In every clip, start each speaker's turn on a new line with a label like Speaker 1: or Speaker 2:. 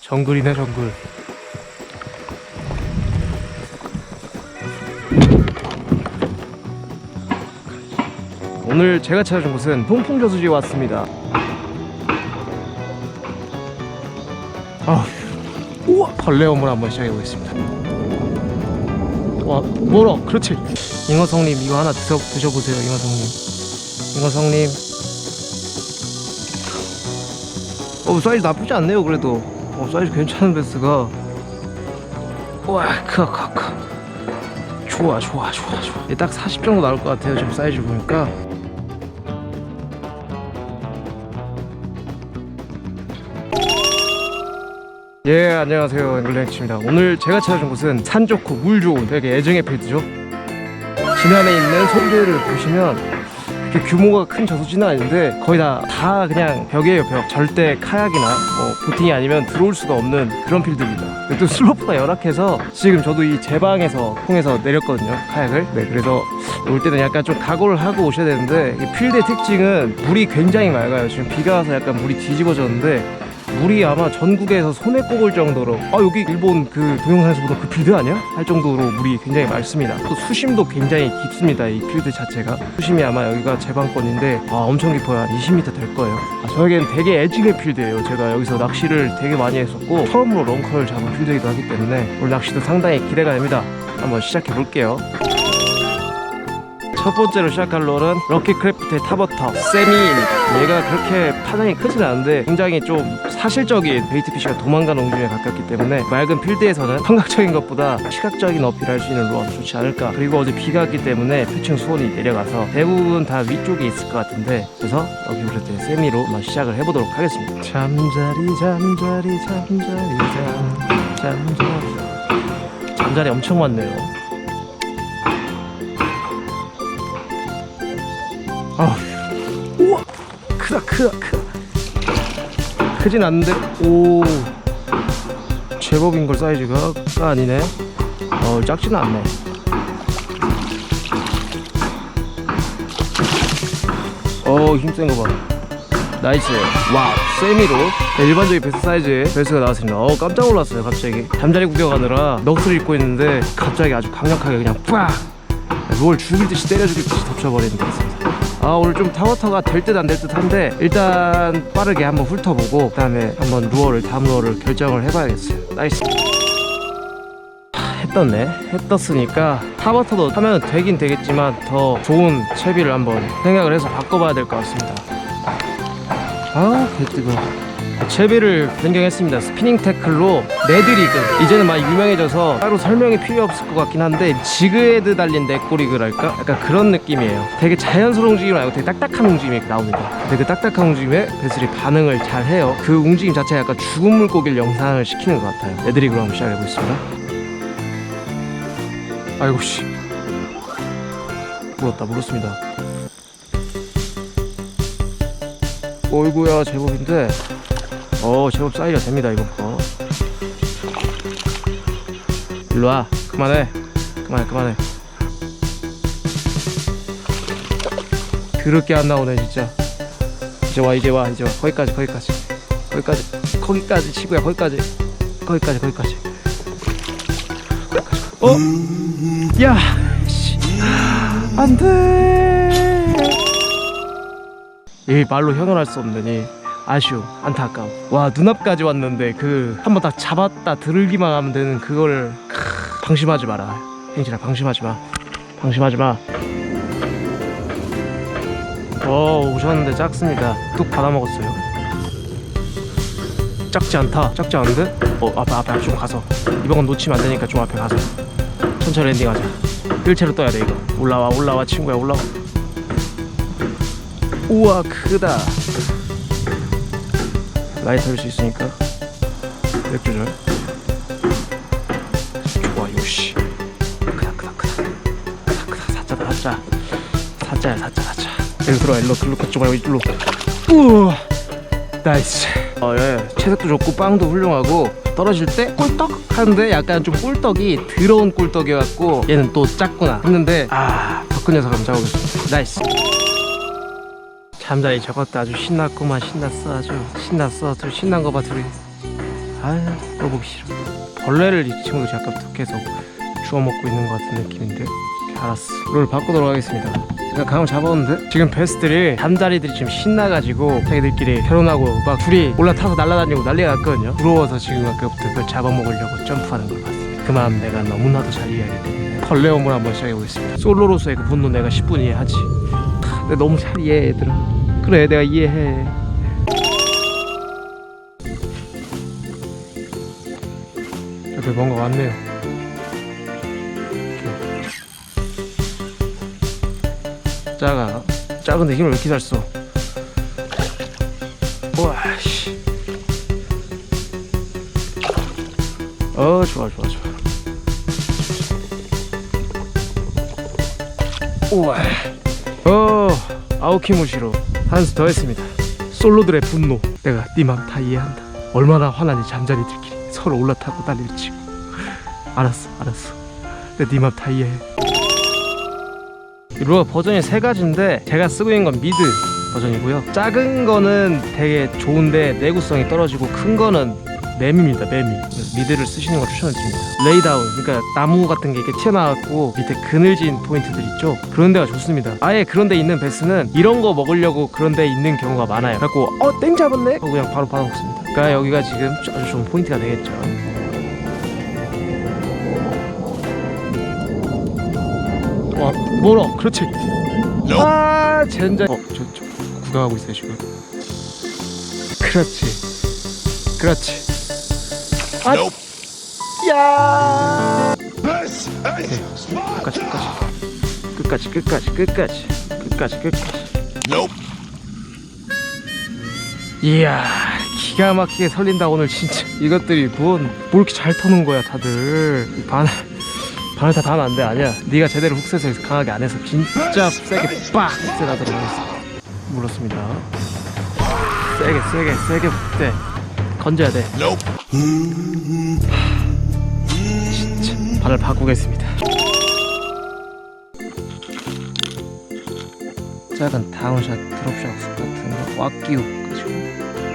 Speaker 1: 정글이네 정글. 오늘 제가 찾아준 곳은 통풍저수지에 왔습니다. 아, 우와 벌레어물 한번 시작해 보겠습니다. 와 멀어 그렇지. 잉어성님 이거 하나 드셔, 드셔보세요 잉어성님. 잉어성님. 어 사이즈 나쁘지 않네요 그래도 어 사이즈 괜찮은 베스가? 와 크다 좋아 좋아 좋아 좋아. 얘딱 40 정도 나올 것 같아요 지금 사이즈 보니까. 예 안녕하세요. 앵글랭치입니다. 오늘 제가 찾아준 곳은 산 좋고 물 좋은 되게 애정의 필드죠? 진안에 있는 섬들을 보시면 규모가 큰 저수지는 아닌데 거의 다, 다 그냥 벽이에요 벽. 절대 카약이나 뭐 보팅이 아니면 들어올 수가 없는 그런 필드입니다. 또 슬로프가 열악해서 지금 저도 이 제방에서 통해서 내렸거든요 카약을. 네 그래서 올 때는 약간 좀 각오를 하고 오셔야 되는데 이 필드의 특징은 물이 굉장히 맑아요. 지금 비가 와서 약간 물이 뒤집어졌는데 물이 아마 전국에서 손에 꼽을 정도로 아 여기 일본 그 동영상에서 보던 그 필드 아니야? 할 정도로 물이 굉장히 맑습니다. 또 수심도 굉장히 깊습니다 이 필드 자체가. 수심이 아마 여기가 제방권인데 아 엄청 깊어요. 한 20m 될 거예요. 아, 저에겐 되게 애증의 필드예요. 제가 여기서 낚시를 되게 많이 했었고 처음으로 렁커를 잡은 필드이기도 하기 때문에 오늘 낚시도 상당히 기대가 됩니다. 한번 시작해 볼게요 첫 번째로 시작할 롤은 럭키크래프트의 타버터. 세미입니다 얘가 그렇게 파장이 크진 않은데 굉장히 좀 사실적인 베이트피쉬가 도망가는 움직임에 가깝기 때문에 맑은 필드에서는 청각적인 것보다 시각적인 어필을 할수 있는 롤 좋지 않을까. 그리고 어제 비가 왔기 때문에 표층 수온이 내려가서 대부분 다 위쪽에 있을 것 같은데 그래서 럭키크래프트의 세미로 시작을 해보도록 하겠습니다. 잠자리 잠자리 잠자리 잠. 잠자리 잠자리 엄청 많네요 크다, 크다. 크진 않는데, 오, 제법인 걸 사이즈가 가 아니네. 어, 작지는 않네. 어, 힘센 거 봐. 나이스. 와우. 세미로 일반적인 베스트 사이즈의 베스가 나왔습니다. 어, 깜짝 놀랐어요, 갑자기. 잠자리 구경하느라 넋을 입고 있는데 갑자기 아주 강력하게 그냥 빡! 롤 죽일 듯이 때려 죽일 듯이 덮쳐버리는 것 같습니다. 아 오늘 좀 타워터가 될 듯 안 될 듯 한데 일단 빠르게 한번 훑어보고 그다음에 한번 루어를 다음 루어를 결정을 해봐야겠어요. 나이스. 해 떴네. 해 떴으니까 타버터도 하면 되긴 되겠지만 더 좋은 채비를 한번 생각을 해서 바꿔봐야 될 것 같습니다. 아 개뜨거. 채비를 변경했습니다. 스피닝 태클로 레드리그. 이제는 많이 유명해져서 따로 설명이 필요 없을 것 같긴 한데 지그헤드 달린 넷꼬리그랄까? 약간 그런 느낌이에요. 되게 자연스러운 움직임 말고 되게 딱딱한 움직임이 나옵니다. 근데 그 딱딱한 움직임에 배슬이 반응을 잘 해요. 그 움직임 자체가 약간 죽은 물고기를 영상을 시키는 것 같아요. 레드리그로 한번 시작해 보겠습니다. 아이고 씨. 물었다 물었습니다. 어이구야 제법인데 어 제법 사이즈가 됩니다 이번 거. 일로와. 그만해. 그만해 그만해. 그렇게 안 나오네 진짜. 이제 와 이제 와 이제 와. 거기까지 거기까지. 거기까지. 거기까지 치고야 거기까지. 거기까지 거기까지. 어? 야 씨. 안돼. 이 말로 현원할 수 없느니 아쉬움 안타까움. 와 눈앞까지 왔는데 그 한번 딱 잡았다 들기만 하면 되는 그걸 크, 방심하지 마라. 행진아 방심하지 마. 방심하지 마어 오셨는데 작습니다. 뚝 받아먹었어요. 작지 않다. 작지 않은데? 어 앞에 앞에 좀 가서. 이번 건 놓치면 안 되니까 좀 앞에 가서. 천천히 랜딩하자. 일체로 떠야 돼 이거. 올라와 올라와 친구야 올라와. 우와 크다 라이트 할수 있으니까 렉 조절 좋아 요시. 크다 크다 크다. 크다 크다. 사자다 사자. 사자야 사자 사자. 일로 들어와 일로 글로 그쪽 말고 이리로. 우와 나이스. 어예. 채색도 좋고 빵도 훌륭하고 떨어질 때 꿀떡 하는데 약간 좀 꿀떡이 더러운 꿀떡이었고 얘는 또 작구나. 했는데 아더 큰 녀석 한번 잡아보겠습니다. 나이스 잠자리 저것도 아주 신났구만. 신났어 아주. 신났어. 둘 신난 거 봐 둘이. 아유 껴보기 싫어. 벌레를 이 친구도 약간 계속 주워 먹고 있는 것 같은 느낌인데. 알았어. 롤 바꾸도록 하겠습니다. 제가 감을 잡았는데? 지금 베스들이 잠자리들이 지금 신나가지고 자기들끼리 결혼하고 막 둘이 올라타서 날아다니고 난리가 났거든요. 부러워서 지금 아까부터 그걸 잡아먹으려고 점프하는 걸 봤습니다. 그 마음 내가 너무나도 잘 이해하기 때문에 벌레 오물 한번 시작해보겠습니다. 솔로로서의 그 분노 내가 10분 이해하지? 내가 너무 잘 이해해 얘들아 그래 내가 이해해. 여기 뭔가 왔네요. 작아 작은데 힘을 왜 이렇게 잘 써? 와씨. 어 좋아 좋아 좋아. 우와. 어 아오키무시로 한 수 더 했습니다. 솔로들의 분노 내가 네맘다 이해한다. 얼마나 화나니 잠자리들끼리 서로 올라타고 난리를 치고. 알았어 알았어. 내가 네맘다 이해해. 이 루어 버전이 세 가지인데 제가 쓰고 있는 건 미드 버전이고요. 작은 거는 되게 좋은데 내구성이 떨어지고 큰 거는 매미입니다. 매미. 미드를 쓰시는 걸 추천드립니다. 레이다운 그러니까 나무 같은 게 이렇게 튀어나왔고 밑에 그늘진 포인트들 있죠. 그런 데가 좋습니다. 아예 그런 데 있는 베스는 이런 거 먹으려고 그런 데 있는 경우가 많아요. 그래갖고 어 땡 잡았네? 하고 그냥 바로 받아 먹습니다. 그러니까 여기가 지금 아주 좋은 포인트가 되겠죠. 와 멀어 그렇지 아 젠장 어 저 저 구경하고 있어요 지금 그렇지 그렇지 아 야! 끝까지 끝까지. 끝까지 끝까지 끝까지. 끝까지 끝까지. 이야 기가 막히게 설린다 오늘 진짜. 이것들이 뭔, 뭘 이렇게 잘 터는 거야 다들. 바늘 바늘 다 닿으면 안돼 아니야. 네가 제대로 훅셋을 강하게 안 해서 진짜 세게 빡 훅셋 하도록 하겠습니다. 물었습니다 세게 세게 세게 네 건져야 돼 진짜 바늘 바꾸겠습니다 작은 다운샷 드롭샷 훅 같은 거 왁기우 가지고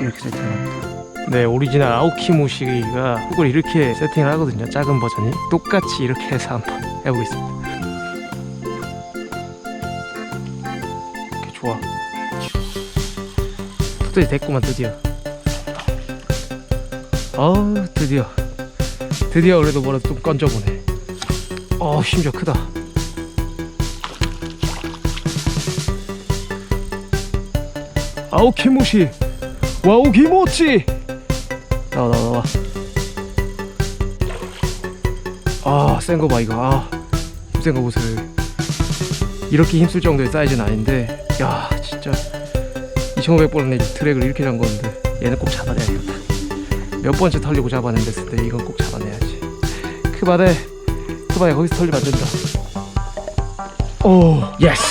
Speaker 1: 이렇게 세팅합니다 네 오리지널 아오키모시가 훅을 이렇게 세팅을 하거든요 작은 버전이 똑같이 이렇게 해서 한번 해보겠습니다 이렇게 좋아 푸들이 됐구만 드디어 어우 드디어. 드디어 그래도 뭐라도 좀 건져보네. 어 심지어 크다. 아오 키모시. 와오기모치 나와 나와 나와. 아센 거 봐 이거. 아 힘센 거 보세요. 이렇게 힘쓸 정도의 사이즈는 아닌데 야 진짜. 2500번의 트랙을 이렇게 잡은 건데 얘는 꼭 잡아내야겠다 몇 번째 털리고 잡아낸 됐을 때 이건 꼭 잡아내야지 크바데 크바에 거기서 털리면 안 된다 오 예스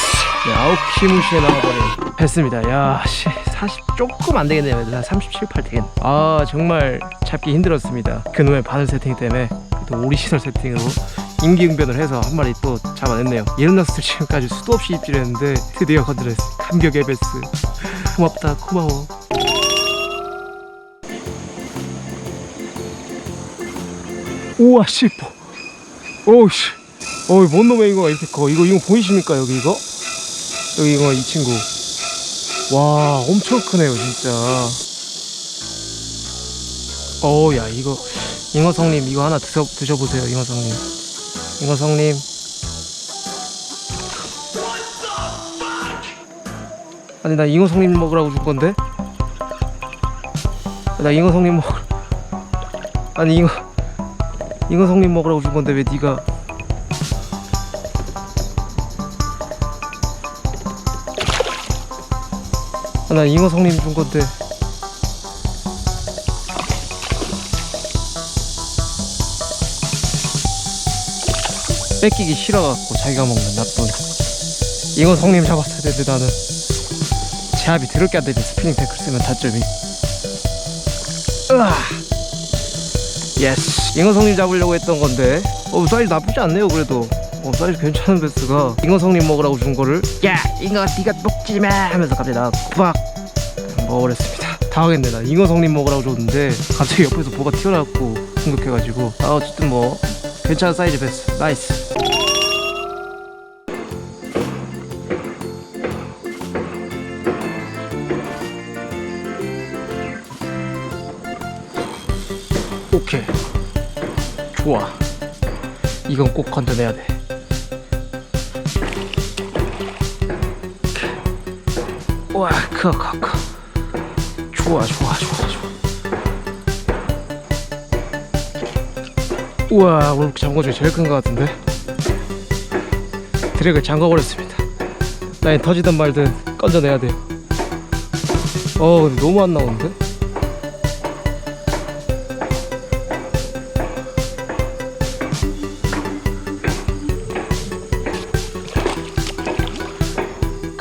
Speaker 1: 야오키무시에 나와버린 했습니다 야씨 40 조금 안 되겠네요. 한 37, 8 되겠네. 아 정말 잡기 힘들었습니다. 그놈의 바늘 세팅 때문에 또 오리지널 세팅으로 임기응변을 해서 한 마리 또 잡아냈네요. 예른나스를 지금까지 수도 없이 입질했는데 드디어 건드렸어. 감격 에베스. 고맙다, 고마워. 우와 씨, 뭐. 오우씨, 어이 뭔 놈의 이거 이렇게 커? 이거 이거 보이십니까 여기 이거? 여기 이거 이 친구. 와 엄청 크네요 진짜 어야 이거 잉어성님 이거 하나 드셔, 드셔보세요 잉어성님 잉어성님 아니 나 잉어성님 먹으라고 줄 건데 나 잉어성님 먹 아니 잉어 잉어성님 먹으라고 줄 건데 왜 네가 아, 나 잉어성님 준 건데. 뺏기기 싫어갖고 자기가 먹는 나쁜 잉어성님 잡았어야 되는데 나는. 제압이 더럽게 안 되지 스피닝 태클 쓰면 다점이. 으아 예스 잉어성님 잡으려고 했던 건데. 어 사이즈 나쁘지 않네요 그래도. 어 사이즈 괜찮은 베스가 잉어성님 먹으라고 준 거를. 야 잉어 니가 먹지 마 하면서 갑자기 구박 먹어버렸습니다. 당황했네 나 잉어 성님 먹으라고 줬는데 갑자기 옆에서 뭐가 튀어나왔고 공격해가지고. 아 어쨌든 뭐 괜찮은 사이즈 베스 나이스 오케이 좋아 이건 꼭 건져내야 돼 와, 커, 커, 커. 좋아, 좋아, 좋아, 좋아. 우와, 오늘 잠궈 중에 제일 큰 것 같은데. 드랙을 잠궈버렸습니다. 라인 터지든 말든 건져내야 돼요. 어, 근데 너무 안 나오는데?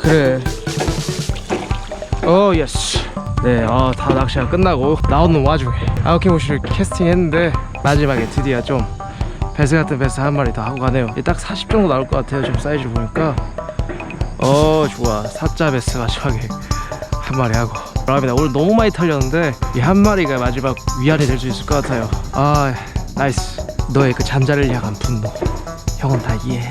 Speaker 1: 그래. 어 예스 네, 어, 다 낚시가 끝나고 나오는 와중에 아웃캐모시를 캐스팅했는데 마지막에 드디어 좀 베스 같은 베스 한 마리 더 하고 가네요. 딱 40 정도 나올 것 같아요 지금 사이즈 보니까. 어 좋아. 사자 베스 마지막에 한 마리 하고. 라비나 오늘 너무 많이 털렸는데 이 한 마리가 마지막 위안이 될 수 있을 것 같아요. 아 나이스. 너의 그 잠자를 향한 분노. 형은 다 이해해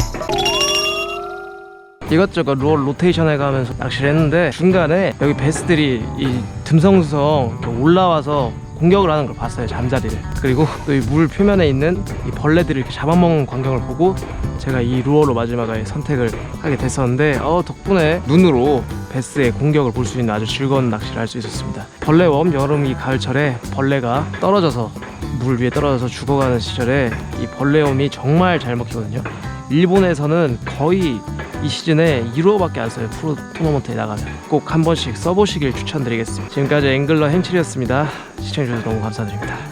Speaker 1: 이것저것 루어 로테이션 해가면서 낚시를 했는데 중간에 여기 베스들이 이 듬성듬성 이렇게 올라와서 공격을 하는 걸 봤어요 잠자리를. 그리고 또 이 물 표면에 있는 이 벌레들을 이렇게 잡아먹는 광경을 보고 제가 이 루어로 마지막에 선택을 하게 됐었는데 어 덕분에 눈으로 베스의 공격을 볼 수 있는 아주 즐거운 낚시를 할 수 있었습니다. 벌레웜 여름 이 가을철에 벌레가 떨어져서 물 위에 떨어져서 죽어가는 시절에 이 벌레웜이 정말 잘 먹히거든요. 일본에서는 거의 이 시즌에 1호밖에 안 써요. 프로 토너먼트에 나가면. 꼭 한 번씩 써보시길 추천드리겠습니다. 지금까지 앵글러 hen칠이었습니다. 시청해주셔서 너무 감사드립니다